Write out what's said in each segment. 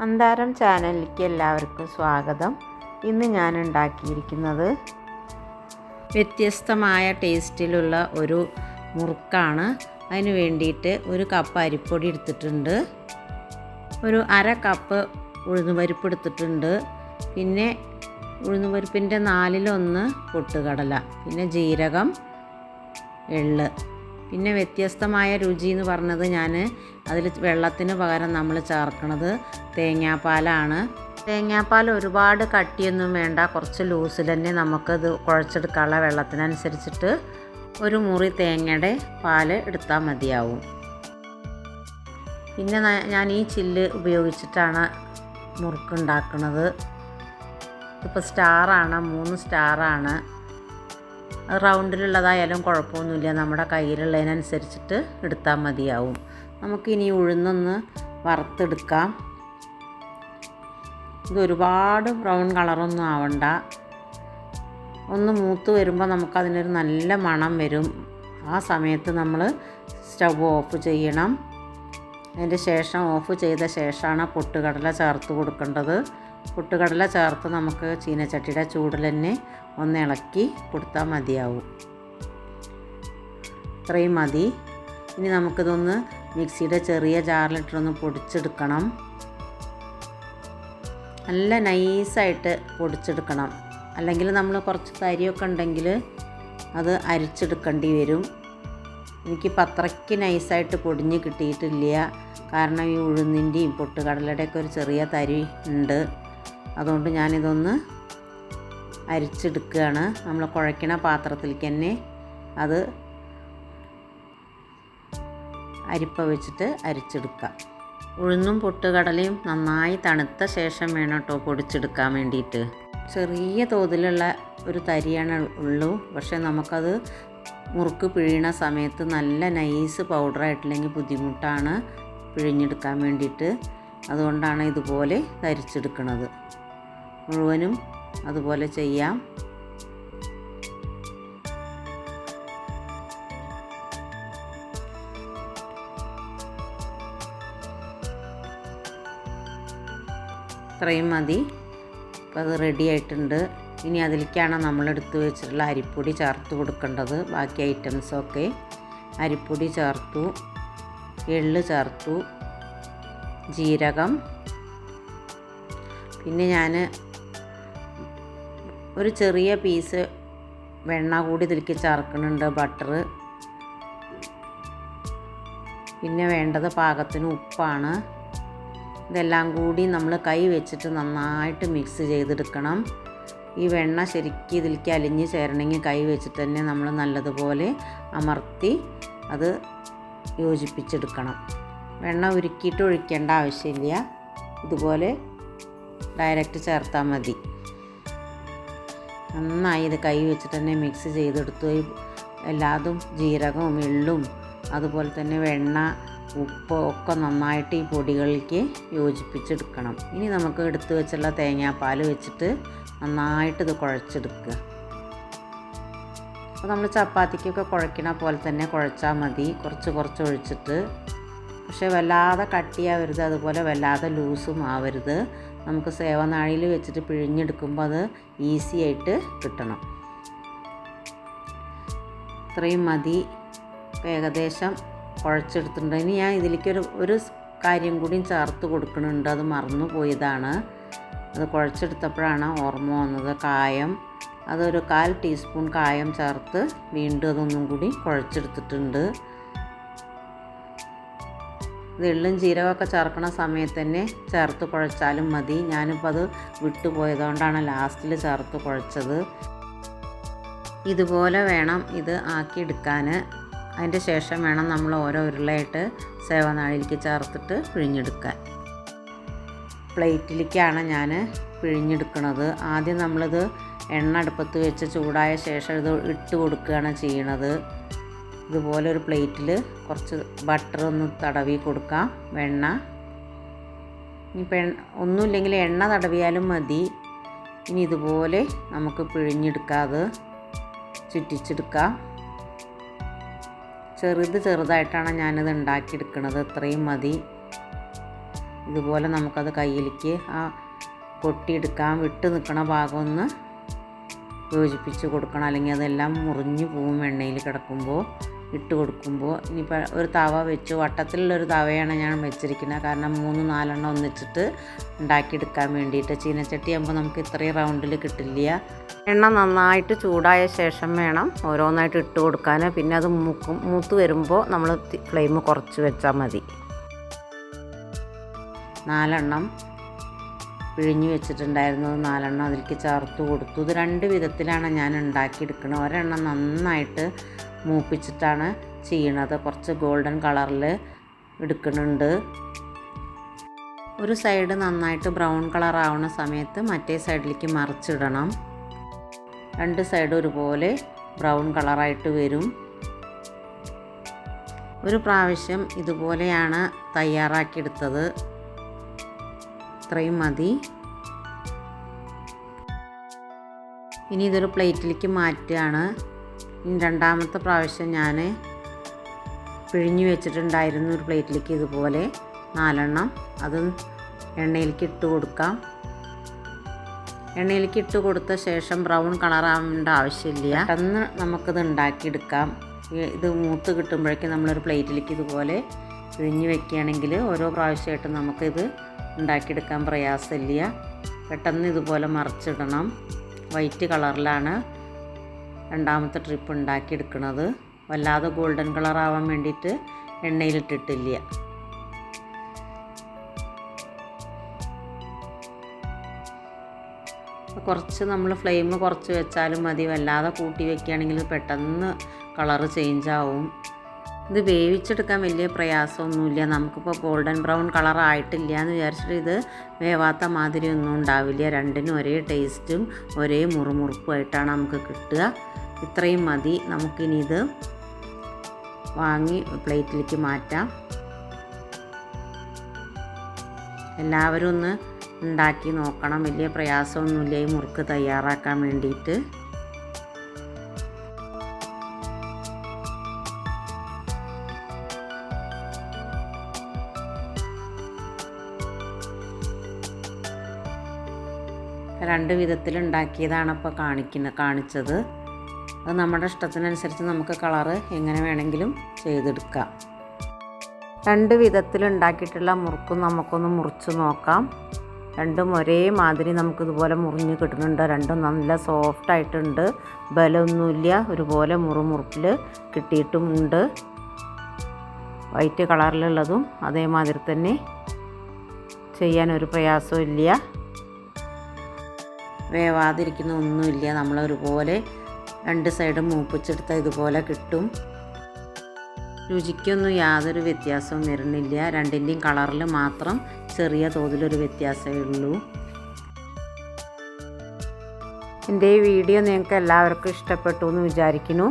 മന്ദാരം ചാനലിലേക്ക് എല്ലാവർക്കും സ്വാഗതം. ഇന്ന് ഞാൻ ഉണ്ടാക്കിയിരിക്കുന്നത് വ്യത്യസ്തമായ ടേസ്റ്റിലുള്ള ഒരു മുറുക്കാണ്. അതിന് വേണ്ടിയിട്ട് ഒരു കപ്പ് അരിപ്പൊടി എടുത്തിട്ടുണ്ട്. ഒരു അര കപ്പ് ഉഴുന്നുപരിപ്പ് എടുത്തിട്ടുണ്ട്. പിന്നെ ഉഴുന്നുപരിപ്പിന്റെ നാലിലൊന്ന് പൊട്ടുകടല. പിന്നെ ജീരകം എള്ള്. പിന്നെ വ്യത്യസ്തമായ രുചി എന്ന് പറഞ്ഞത് ഞാൻ അതിൽ വെള്ളത്തിന് പകരം നമ്മൾ ചേർക്കുന്നത് തേങ്ങാപ്പാലാണ്. തേങ്ങാപ്പാൽ ഒരുപാട് കട്ടിയൊന്നും വേണ്ട കുറച്ച് ലൂസിൽ തന്നെ നമുക്കത് കുഴച്ചെടുക്കാനുള്ള വെള്ളത്തിനനുസരിച്ചിട്ട് ഒരു മുറി തേങ്ങയുടെ പാൽ എടുത്താൽ മതിയാവും. പിന്നെ ഞാൻ ഈ ചില്ല് ഉപയോഗിച്ചിട്ടാണ് മുറുക്കുണ്ടാക്കുന്നത് ഇപ്പോൾ സ്റ്റാറാണ് മൂന്ന് സ്റ്റാറാണ്. റൗണ്ടിലുള്ളതായാലും കുഴപ്പമൊന്നുമില്ല. നമ്മുടെ കയ്യിലുള്ളതിനനുസരിച്ചിട്ട് എടുത്താൽ മതിയാവും. നമുക്കിനി ഉഴുന്നൊന്ന് വറുത്തെടുക്കാം. ഇത് ഒരുപാട് ബ്രൗൺ കളറൊന്നും ആവണ്ട. ഒന്ന് മൂത്ത് വരുമ്പോൾ നമുക്കതിനൊരു നല്ല മണം വരും. ആ സമയത്ത് നമ്മൾ സ്റ്റവ് ഓഫ് ചെയ്യണം. അതിന്റെ ശേഷം ഓഫ് ചെയ്ത ശേഷമാണ് പൊട്ടുകടല ചേർത്ത് കൊടുക്കേണ്ടത്. പൊട്ടുകടല ചേർത്ത് നമുക്ക് ചീനച്ചട്ടിയുടെ ചൂടിൽ തന്നെ ഒന്ന് ഇളക്കി കൊടുത്താൽ മതിയാവും. ഇത്രയും മതി. ഇനി നമുക്കിതൊന്ന് മിക്സിയുടെ ചെറിയ ജാറിലിട്ടൊന്ന് പൊടിച്ചെടുക്കണം. നല്ല നൈസായിട്ട് പൊടിച്ചെടുക്കണം. അല്ലെങ്കിൽ നമ്മൾ കുറച്ച് തരിയൊക്കെ ഉണ്ടെങ്കിൽ അത് അരിച്ചെടുക്കേണ്ടി വരും. എനിക്ക് പത്രയ്ക്ക് നൈസായിട്ട് പൊടിഞ്ഞ് കിട്ടിയിട്ടില്ല. കാരണം ഈ ഉഴുന്നിന്റെയും പൊട്ടുകടലയുടെയൊക്കെ ഒരു ചെറിയ തരി ഉണ്ട്. അതുകൊണ്ട് ഞാനിതൊന്ന് അരിച്ചെടുക്കുകയാണ്. നമ്മൾ കുഴയ്ക്കണ പാത്രത്തിലേക്ക് തന്നെ അത് അരിപ്പ വെച്ചിട്ട് അരിച്ചെടുക്കാം ഉഴുന്നും പൊട്ടുകടലയും നന്നായി തണുത്ത ശേഷം വേണം കേട്ടോ പൊടിച്ചെടുക്കാൻ വേണ്ടിയിട്ട്. ചെറിയ തോതിലുള്ള ഒരു തരിയാണ് ഉള്ളൂ. പക്ഷേ നമുക്കത് മുറുക്ക് പിഴിയണ സമയത്ത് നല്ല നൈസ് പൗഡറായിട്ടില്ലെങ്കിൽ ബുദ്ധിമുട്ടാണ് പിഴിഞ്ഞെടുക്കാൻ വേണ്ടിയിട്ട്. അതുകൊണ്ടാണ് ഇതുപോലെ ധരിച്ചെടുക്കുന്നത് മുഴുവനും അതുപോലെ ചെയ്യാം. ഇത്രയും മതി. അപ്പോൾ അത് റെഡി ആയിട്ടുണ്ട്. ഇനി അതിലേക്കാണ് നമ്മൾ എടുത്തു വെച്ചിട്ടുള്ള അരിപ്പൊടി ചേർത്ത് കൊടുക്കേണ്ടത്. ബാക്കി ഐറ്റംസൊക്കെ അരിപ്പൊടി ചേർത്തു. എള്ള് ചേർത്തു. ജീരകം. പിന്നെ ഞാൻ ഒരു ചെറിയ പീസ് വെണ്ണ കൂടി ഇതിലേക്ക് ചേർക്കുന്നുണ്ട് ബട്ടർ പിന്നെ വേണ്ടത് പാകത്തിന് ഉപ്പാണ്. ഇതെല്ലാം കൂടി നമ്മൾ കൈ വെച്ചിട്ട് നന്നായിട്ട് മിക്സ് ചെയ്തെടുക്കണം. ഈ വെണ്ണ ശരിക്കും ഇതിലേക്ക് അലിഞ്ഞ് ചേരണമെങ്കിൽ കൈ വെച്ചിട്ട് തന്നെ നമ്മൾ നല്ലതുപോലെ അമർത്തി അത് യോജിപ്പിച്ചെടുക്കണം. വെണ്ണ ഉരുക്കിയിട്ട് ഒഴിക്കേണ്ട ആവശ്യമില്ല. ഇതുപോലെ ഡയറക്റ്റ് ചേർത്താൽ മതി. നന്നായി ഇത് കൈ വെച്ചിട്ട് തന്നെ മിക്സ് ചെയ്തെടുത്തു. എല്ലാതും ജീരകവും എള്ളും അതുപോലെ തന്നെ വെണ്ണ ഉപ്പ് ഒക്കെ നന്നായിട്ട് ഈ പൊടികളിലേക്ക് യോജിപ്പിച്ചെടുക്കണം. ഇനി നമുക്ക് എടുത്തു വെച്ചുള്ള തേങ്ങാപ്പാൽ വെച്ചിട്ട് നന്നായിട്ട് ഇത് കുഴച്ചെടുക്കുക. അപ്പോൾ നമ്മൾ ചപ്പാത്തിക്കൊക്കെ കുഴക്കണ പോലെ തന്നെ കുഴച്ചാൽ മതി. കുറച്ച് കുറച്ച് ഒഴിച്ചിട്ട്. പക്ഷേ വല്ലാതെ കട്ടിയാവരുത് അതുപോലെ വല്ലാതെ ലൂസും ആവരുത്. നമുക്ക് സേവനാഴിയിൽ വെച്ചിട്ട് പിഴിഞ്ഞെടുക്കുമ്പോൾ അത് ഈസി ആയിട്ട് കിട്ടണം. ഇത്രയും മതി. ഏകദേശം കുഴച്ചെടുത്തിട്ടുണ്ട്. ഇനി ഞാൻ ഇതിലേക്കൊരു ഒരു കാര്യം കൂടി ചേർത്ത് കൊടുക്കുന്നുണ്ട്. അത് മറന്നു പോയതാണ്. അത് കുഴച്ചെടുത്തപ്പോഴാണ് ഓർമ്മ വന്നത്. കായം. അതൊരു കാൽ ടീസ്പൂൺ കായം ചേർത്ത് വീണ്ടും അതൊന്നും കൂടി കുഴച്ചെടുത്തിട്ടുണ്ട്. എള്ളും ജീരകമൊക്കെ ചേർക്കണ സമയത്ത് തന്നെ ചേർത്ത് കുഴച്ചാലും മതി. ഞാനിപ്പോൾ അത് വിട്ടുപോയതുകൊണ്ടാണ് ലാസ്റ്റിൽ ചേർത്ത് കുഴച്ചത്. ഇതുപോലെ വേണം ഇത് ആക്കിയെടുക്കാൻ അതിന്റെ ശേഷം വേണം നമ്മൾ ഓരോ ഉരുളയായിട്ട് സേവനാഴിലേക്ക് ചേർത്തിട്ട് പിഴിഞ്ഞെടുക്കാൻ. പ്ലേറ്റിലേക്കാണ് ഞാൻ പിഴിഞ്ഞെടുക്കുന്നത് ആദ്യം നമ്മളിത് എണ്ണ അടുപ്പത്ത് വെച്ച് ചൂടായ ശേഷം ഇത് ഇട്ട് കൊടുക്കുകയാണ് ചെയ്യണത്. ഇതുപോലെ ഒരു പ്ലേറ്റിൽ കുറച്ച് ബട്ടർ ഒന്ന് തടവി കൊടുക്കാം. വെണ്ണ. ഇനിയിപ്പോൾ എണ്ണ ഒന്നുമില്ലെങ്കിൽ എണ്ണ തടവിയാലും മതി. ഇനി ഇതുപോലെ നമുക്ക് പിഴിഞ്ഞെടുക്കാതെ ചുറ്റിച്ചെടുക്കാം. ചെറുത് ചെറുതായിട്ടാണ് ഞാനിത് ഉണ്ടാക്കിയെടുക്കുന്നത് ഇത്രയും മതി. ഇതുപോലെ നമുക്കത് കയ്യിലേക്ക് ആ കൊട്ടിയെടുക്കാൻ വിട്ട് നിൽക്കണ ഭാഗം ഒന്ന് യോജിപ്പിച്ച് കൊടുക്കണം. അല്ലെങ്കിൽ അതെല്ലാം മുറിഞ്ഞു പോവും എണ്ണയിൽ കിടക്കുമ്പോൾ. ഇട്ട് കൊടുക്കുമ്പോൾ ഇനിയിപ്പോൾ ഒരു തവ വെച്ചു വട്ടത്തിലുള്ളൊരു തവയാണ് ഞാൻ വെച്ചിരിക്കുന്നത്. കാരണം മൂന്ന് നാലെണ്ണം ഒന്നിച്ചിട്ട് ഉണ്ടാക്കിയെടുക്കാൻ വേണ്ടിയിട്ട് ചീനച്ചട്ടി ആകുമ്പോൾ നമുക്ക് ഇത്രയും റൗണ്ടിൽ കിട്ടില്ല. എണ്ണ നന്നായിട്ട് ചൂടായ ശേഷം വേണം ഓരോന്നായിട്ട് ഇട്ട് കൊടുക്കാൻ. പിന്നെ അത് മൂക്കും മൂത്ത് വരുമ്പോൾ നമ്മൾ ഫ്ലെയിം കുറച്ച് വെച്ചാൽ മതി. നാലെണ്ണം പിഴിഞ്ഞ് വെച്ചിട്ടുണ്ടായിരുന്നത് നാലെണ്ണം അതിലേക്ക് ചേർത്ത് കൊടുത്തു. ഇത് രണ്ട് വിധത്തിലാണ് ഞാൻ ഉണ്ടാക്കിയെടുക്കുന്നത്. ഒരെണ്ണം നന്നായിട്ട് മൂപ്പിച്ചിട്ടാണ് ചെയ്യണത്. കുറച്ച് ഗോൾഡൻ കളറിൽ എടുക്കുന്നുണ്ട്. ഒരു സൈഡ് നന്നായിട്ട് ബ്രൗൺ കളർ ആവുന്ന സമയത്ത് മറ്റേ സൈഡിലേക്ക് മറിച്ചിടണം. രണ്ട് സൈഡ് ഒരുപോലെ ബ്രൗൺ കളറായിട്ട് വരും. ഒരു പ്രാവശ്യം ഇതുപോലെയാണ് തയ്യാറാക്കിയെടുത്തത്. ഇത്രയും മതി. ഇനി ഇതൊരു പ്ലേറ്റിലേക്ക് മാറ്റുകയാണ്. രണ്ടാമത്തെ പ്രാവശ്യം ഞാൻ പിഴിഞ്ഞു വെച്ചിട്ടുണ്ടായിരുന്നു ഒരു പ്ലേറ്റിലേക്ക് ഇതുപോലെ നാലെണ്ണം. അത് എണ്ണയിലേക്ക് ഇട്ട് കൊടുക്കാം. എണ്ണയിലേക്ക് ഇട്ട് കൊടുത്ത ശേഷം ബ്രൗൺ കളറാവേണ്ട ആവശ്യമില്ല. പെട്ടെന്ന് നമുക്കിത് ഉണ്ടാക്കിയെടുക്കാം. ഇത് മൂത്ത് കിട്ടുമ്പോഴേക്കും നമ്മളൊരു പ്ലേറ്റിലേക്ക് ഇതുപോലെ പിഴിഞ്ഞ് വെക്കുകയാണെങ്കിൽ ഓരോ പ്രാവശ്യമായിട്ട് നമുക്കിത് ഉണ്ടാക്കിയെടുക്കാൻ പ്രയാസമില്ല. പെട്ടെന്ന് ഇതുപോലെ മറിച്ചിടണം. വൈറ്റ് കളറിലാണ് രണ്ടാമത്തെ ട്രിപ്പ് ഉണ്ടാക്കിയെടുക്കുന്നത് വല്ലാതെ ഗോൾഡൻ കളർ ആവാൻ വേണ്ടിയിട്ട് എണ്ണയിലിട്ടിട്ടില്ല. കുറച്ച് നമ്മൾ ഫ്ലെയിം കുറച്ച് വെച്ചാലും മതി. വല്ലാതെ കൂട്ടി വെക്കുകയാണെങ്കിൽ പെട്ടെന്ന് കളറ് ചേഞ്ച് ആവും. ഇത് വേവിച്ചെടുക്കാൻ വലിയ പ്രയാസമൊന്നുമില്ല. നമുക്കിപ്പോൾ ഗോൾഡൻ ബ്രൗൺ കളർ ആയിട്ടില്ല എന്ന് വിചാരിച്ചിട്ട് ഇത് വേവാത്ത മാതിരി ഒന്നും ഉണ്ടാവില്ല. രണ്ടിനും ഒരേ ടേസ്റ്റും ഒരേ മുറുമുറുപ്പുമായിട്ടാണ് നമുക്ക് കിട്ടുക. ഇത്രയും മതി. നമുക്കിനി ഇത് വാങ്ങി പ്ലേറ്റിലേക്ക് മാറ്റാം. എല്ലാവരും ഒന്ന് ഉണ്ടാക്കി നോക്കണം. വലിയ പ്രയാസമൊന്നുമില്ല ഈ മുറുക്ക് തയ്യാറാക്കാൻ വേണ്ടിയിട്ട്. രണ്ട് വിധത്തിൽ ഉണ്ടാക്കിയതാണ് ഇപ്പോൾ കാണിക്കുന്നത് കാണിച്ചത്. അത് നമ്മുടെ ഇഷ്ടത്തിനനുസരിച്ച് നമുക്ക് കളറ് എങ്ങനെ വേണമെങ്കിലും ചെയ്തെടുക്കാം. രണ്ട് വിധത്തിൽ ഉണ്ടാക്കിയിട്ടുള്ള മുറുക്കും നമുക്കൊന്ന് മുറിച്ച് നോക്കാം. രണ്ടും ഒരേ മാതിരി നമുക്കിതുപോലെ മുറിഞ്ഞ് കിട്ടുന്നുണ്ട്. രണ്ടും നല്ല സോഫ്റ്റ് ആയിട്ടുണ്ട്. ബലമൊന്നുമില്ല. ഒരുപോലെ മുറുമുറുപ്പിൽ കിട്ടിയിട്ടുമുണ്ട്. വൈറ്റ് കളറിലുള്ളതും അതേമാതിരി തന്നെ ചെയ്യാൻ ഒരു പ്രയാസവും ഇല്ല വേവാതിരിക്കുന്ന ഒന്നുമില്ല. നമ്മളൊരുപോലെ രണ്ട് സൈഡും മൂപ്പിച്ചെടുത്താൽ ഇതുപോലെ കിട്ടും. രുചിക്കൊന്നും യാതൊരു വ്യത്യാസവും വരുന്നില്ല. രണ്ടിന്റെയും കളറിൽ മാത്രം ചെറിയ തോതിലൊരു വ്യത്യാസമേ ഉള്ളൂ. എന്റെ ഈ വീഡിയോ നിങ്ങൾക്ക് എല്ലാവർക്കും ഇഷ്ടപ്പെട്ടു എന്ന് വിചാരിക്കുന്നു.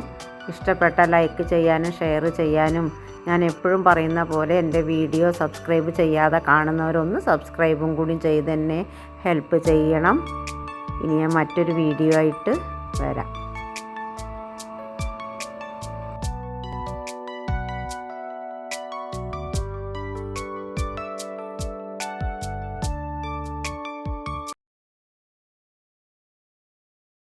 ഇഷ്ടപ്പെട്ട ലൈക്ക് ചെയ്യാനും ഷെയർ ചെയ്യാനും ഞാൻ എപ്പോഴും പറയുന്ന പോലെ എന്റെ വീഡിയോ സബ്സ്ക്രൈബ് ചെയ്യാതെ കാണുന്നവരൊന്ന് സബ്സ്ക്രൈബും കൂടി ചെയ്ത് തന്നെ ഹെൽപ്പ് ചെയ്യണം. ഇനി ഞാൻ മറ്റൊരു വീഡിയോ ആയിട്ട് വരാം.